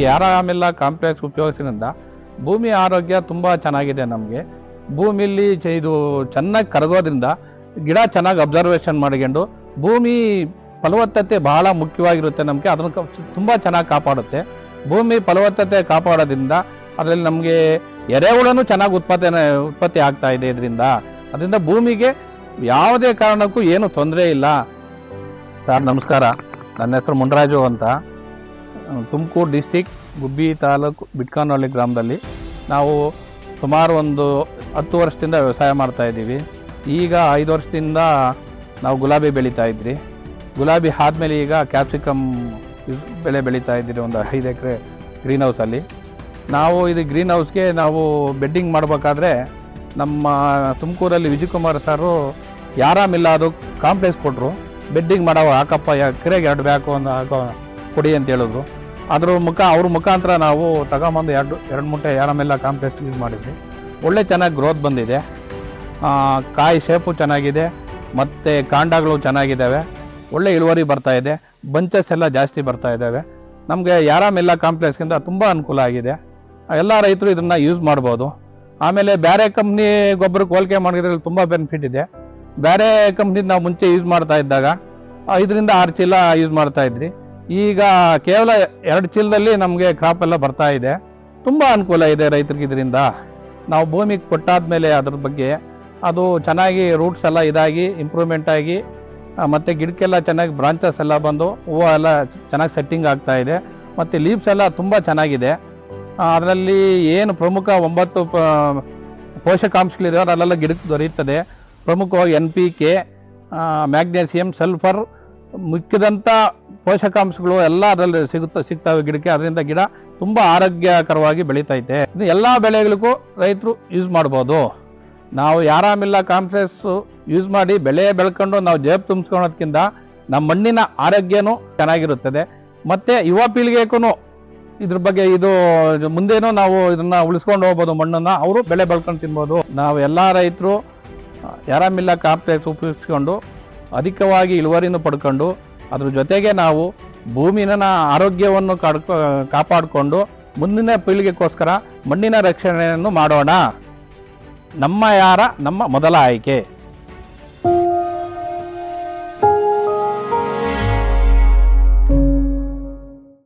ಈ ಆರಾಮಿಲ್ಲ ಕಾಂಪ್ಲೆಕ್ಸ್ ಉಪಯೋಗಿಸಿದ್ರಿಂದ ಭೂಮಿ ಆರೋಗ್ಯ ತುಂಬ ಚೆನ್ನಾಗಿದೆ ನಮಗೆ. ಭೂಮಿಲಿ ಇದು ಚೆನ್ನಾಗಿ ಕರಗೋದ್ರಿಂದ ಗಿಡ ಚೆನ್ನಾಗಿ ಅಬ್ಸರ್ವೇಷನ್ ಮಾಡ್ಕೊಂಡು ಭೂಮಿ ಫಲವತ್ತತೆ ಬಹಳ ಮುಖ್ಯವಾಗಿರುತ್ತೆ ನಮಗೆ. ಅದನ್ನು ತುಂಬ ಚೆನ್ನಾಗಿ ಕಾಪಾಡುತ್ತೆ. ಭೂಮಿ ಫಲವತ್ತತೆ ಕಾಪಾಡೋದ್ರಿಂದ ಅದರಲ್ಲಿ ನಮಗೆ ಎರೆಹುಳನೂ ಚೆನ್ನಾಗಿ ಉತ್ಪತ್ತಿ ಉತ್ಪತ್ತಿ ಆಗ್ತಾ ಇದೆ ಇದರಿಂದ. ಅದರಿಂದ ಭೂಮಿಗೆ ಯಾವುದೇ ಕಾರಣಕ್ಕೂ ಏನು ತೊಂದರೆ ಇಲ್ಲ. ಸರ್, ನಮಸ್ಕಾರ. ನನ್ನ ಹೆಸರು ಮುನ್ರಾಜು ಅಂತ. ತುಮಕೂರು ಡಿಸ್ಟಿಕ್, ಗುಬ್ಬಿ ತಾಲೂಕು, ಬಿಟ್ಕಾನಹಳ್ಳಿ ಗ್ರಾಮದಲ್ಲಿ ನಾವು ಸುಮಾರು ಒಂದು ಹತ್ತು ವರ್ಷದಿಂದ ವ್ಯವಸಾಯ ಮಾಡ್ತಾ ಇದ್ದೀವಿ. ಈಗ ಐದು ವರ್ಷದಿಂದ ನಾವು ಗುಲಾಬಿ ಬೆಳೀತಾ ಇದ್ರಿ. ಗುಲಾಬಿ ಆದಮೇಲೆ ಈಗ ಕ್ಯಾಪ್ಸಿಕಮ್ ಬೆಳೆ ಬೆಳೀತಾ ಇದ್ದೀರಿ ಒಂದು ಐದು ಎಕರೆ ಗ್ರೀನ್ ಹೌಸಲ್ಲಿ ನಾವು ಇದು ಗ್ರೀನ್ ಹೌಸ್ಗೆ ನಾವು ಬೆಡ್ಡಿಂಗ್ ಮಾಡಬೇಕಾದ್ರೆ ನಮ್ಮ ತುಮಕೂರಲ್ಲಿ ವಿಜಯಕುಮಾರ್ ಸರು ಯಾರಾಮಿಲ್ಲ ಅದು ಕಾಂಪ್ಲೆಕ್ಸ್ ಕೊಟ್ಟರು ಬೆಡ್ಡಿಂಗ್ ಮಾಡವ ಹಾಕಪ್ಪ ಎಕರೆಗೆ ಎರಡು ಬ್ಯಾಕು ಒಂದು ಹಾಕೋ ಕೊಡಿ ಅಂತ ಹೇಳಿದ್ರು ಅದ್ರ ಮುಖ, ಅವ್ರ ಮುಖಾಂತರ ನಾವು ತಗೊಂಬಂದು ಎರಡು ಎರಡು ಮೂಟೆ ಯಾರಮೆಲ್ಲ ಕಾಂಪ್ಲೆಕ್ಸ್ ಯೂಸ್ ಮಾಡಿದ್ವಿ. ಒಳ್ಳೆ ಚೆನ್ನಾಗಿ ಗ್ರೋತ್ ಬಂದಿದೆ. ಕಾಯಿ ಶೇಪು ಚೆನ್ನಾಗಿದೆ, ಮತ್ತು ಕಾಂಡಗಳು ಚೆನ್ನಾಗಿದ್ದಾವೆ. ಒಳ್ಳೆ ಇಳುವರಿ ಬರ್ತಾ ಇದೆ. ಬಂಚಸ್ ಎಲ್ಲ ಜಾಸ್ತಿ ಬರ್ತಾ ಇದ್ದಾವೆ. ನಮಗೆ ಯಾರಾಮೆಲ್ಲ ಕಾಂಪ್ಲೆಕ್ಸ್ಗಿಂತ ತುಂಬ ಅನುಕೂಲ ಆಗಿದೆ. ಎಲ್ಲ ರೈತರು ಇದನ್ನು ಯೂಸ್ ಮಾಡ್ಬೋದು. ಆಮೇಲೆ ಬೇರೆ ಕಂಪ್ನಿ ಗೊಬ್ಬರಕ್ಕೆ ಹೋಲಿಕೆ ಮಾಡಿದ್ರಲ್ಲಿ ತುಂಬ ಬೆನಿಫಿಟ್ ಇದೆ. ಬೇರೆ ಕಂಪ್ನಿ ನಾವು ಮುಂಚೆ ಯೂಸ್ ಮಾಡ್ತಾ ಇದ್ದಾಗ ಇದರಿಂದ ಆರು ಚೀಲ ಯೂಸ್ ಮಾಡ್ತಾ ಇದ್ರಿ ಈಗ ಕೇವಲ ಎರಡು ಚೀಲದಲ್ಲಿ ನಮಗೆ ಕ್ರಾಪ್ ಎಲ್ಲ ಬರ್ತಾ ಇದೆ. ತುಂಬ ಅನುಕೂಲ ಇದೆ ರೈತರಿಗೆ ಇದರಿಂದ. ನಾವು ಭೂಮಿಗೆ ಕೊಟ್ಟಾದ ಮೇಲೆ ಅದ್ರ ಬಗ್ಗೆ ಅದು ಚೆನ್ನಾಗಿ ರೂಟ್ಸ್ ಎಲ್ಲ ಇದಾಗಿ ಇಂಪ್ರೂವ್ಮೆಂಟ್ ಆಗಿ ಮತ್ತು ಗಿಡಕ್ಕೆಲ್ಲ ಚೆನ್ನಾಗಿ ಬ್ರಾಂಚಸ್ ಎಲ್ಲ ಬಂದು ಹೂವು ಎಲ್ಲ ಚೆನ್ನಾಗಿ ಸೆಟ್ಟಿಂಗ್ ಆಗ್ತಾ ಇದೆ. ಮತ್ತು ಲೀವ್ಸ್ ಎಲ್ಲ ತುಂಬ ಚೆನ್ನಾಗಿದೆ. ಅದರಲ್ಲಿ ಏನು ಪ್ರಮುಖ ಒಂಬತ್ತು ಪೋಷಕಾಂಶಗಳಿದೆ ಅದೆಲ್ಲ ಗಿಡಕ್ಕೆ ದೊರೆಯುತ್ತದೆ. ಪ್ರಮುಖವಾಗಿ N P K magnesium sulphur ಮುಖ್ಯದಂಥ ಪೋಷಕಾಂಶಗಳು ಎಲ್ಲ ಅದರಲ್ಲಿ ಸಿಗುತ್ತ ಸಿಗ್ತವೆ ಗಿಡಕ್ಕೆ. ಅದರಿಂದ ಗಿಡ ತುಂಬ ಆರೋಗ್ಯಕರವಾಗಿ ಬೆಳೀತೈತೆ. ಇದು ಎಲ್ಲ ಬೆಳೆಗಳಿಗೂ ರೈತರು ಯೂಸ್ ಮಾಡ್ಬೋದು. ನಾವು ಯಾರಾಮಿಲ್ಲ ಕಾಂಪ್ಲೆಕ್ಸ್ ಯೂಸ್ ಮಾಡಿ ಬೆಳೆ ಬೆಳ್ಕೊಂಡು ನಾವು ಜೇಬು ತುಂಬಿಸ್ಕೊಳೋದ್ಕಿಂತ ನಮ್ಮ ಮಣ್ಣಿನ ಆರೋಗ್ಯನೂ ಚೆನ್ನಾಗಿರುತ್ತದೆ. ಮತ್ತೆ ಯುವ ಪೀಳಿಗೆಗೂ ಇದ್ರ ಬಗ್ಗೆ ಇದು ಮುಂದೇನು ನಾವು ಇದನ್ನ ಉಳಿಸ್ಕೊಂಡು ಹೋಗ್ಬೋದು ಮಣ್ಣನ್ನ. ಅವರು ಬೆಳೆ ಬೆಳ್ಕೊಂಡು ತಿನ್ಬೋದು. ನಾವು ಎಲ್ಲ ರೈತರು ಯಾರಾಮಿಲ್ಲ ಕಾಂಪ್ಲೆಕ್ಸ್ ಉಪಯೋಗಿಸ್ಕೊಂಡು ಅಧಿಕವಾಗಿ ಇಳುವರಿನೂ ಪಡ್ಕೊಂಡು ಅದ್ರ ಜೊತೆಗೆ ನಾವು ಭೂಮಿನ ಆರೋಗ್ಯವನ್ನು ಕಾಡ್ಕೊ, ಕಾಪಾಡಿಕೊಂಡು ಮುಂದಿನ ಪೀಳಿಗೆಗೋಸ್ಕರ ಮಣ್ಣಿನ ರಕ್ಷಣೆಯನ್ನು ಮಾಡೋಣ. ನಮ್ಮ ಯಾರ? ನಮ್ಮ ಮೊದಲ ಆಯ್ಕೆ.